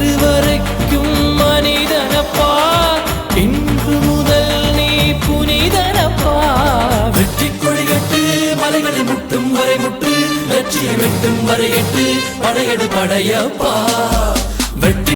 இன்று வரைக்கும் மனிதனப்பா. இன்று முதல் நீ புனிதனப்பா. வெற்றி கொடிகட்டு மலைகளை முட்டும் வரை முட்டு. லட்சியம் எட்டும் வரை எட்டு படையடு படையப்பா. வெற்றி